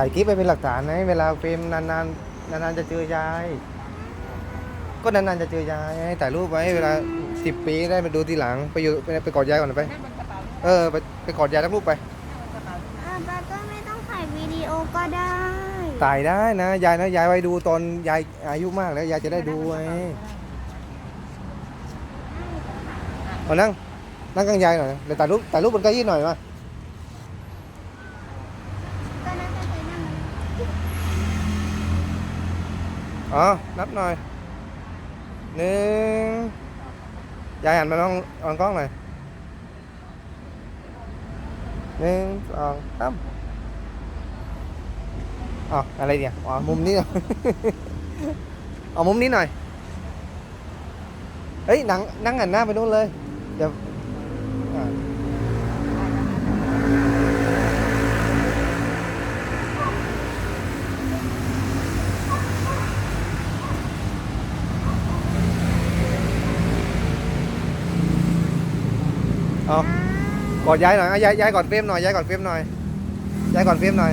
ถ่ายคลิปไปเป็นหลักฐานนะเวลาเฟรมนานๆนานๆจะเจอยาย ก็นานๆจะเจอยายให้ถ่ายรูปไว้เวลาสิบปีได้ไปดูทีหลังไปอยู่ไปไปกอดยายก่อนไปนั่งบนกระเป๋าเออไปไปกอดยายทั้งรูปไปนั่งบนกระเป๋าอ่าป้าก็ไม่ต้องถ่ายวิดีโอก็ได้ถ่ายได้นะยายนะยายไว้ดูตอนยายอายุมากแล้วยายจะได้ดูไงเอานั่งนั่งกลางยายหน่อยเดี๋ยวถ่ายรูปถ่ายรูปบนเก้าอี้หน่อยมา ก็น่าจะเคยนั่ง อ๋อ นับหน่อยหนึ่งยายหันมาลองออนกล้องหน่อยหนึ่งสองสามอ๋ออะไรเนี่ย อ๋อ มุมนี้อเอามุมนี้หน่อย เฮ้ย นั่งนั่งหันหน้าไปนู้นเลย เดี๋ยว เอากอดย้ายหน่อยเอายายยายกอดเฟรมหน่อยย้ายกอดเฟรมหน่อยย้ายกอดเฟรมหน่อย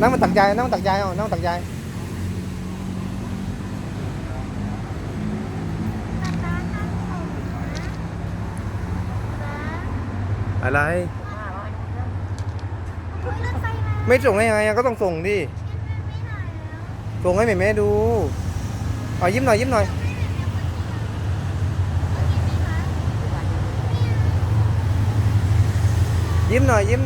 นั่งมันตักยายนั่งมันตักยายเอานั่งมันตักยายอะไร ไม่ส่งได้ยังไงก็ต้องส่งดิส่งให้แม่แม่ดูเอายิ้มหน่อยยิ้มหน่อย ยิ้มหน่อยยิ้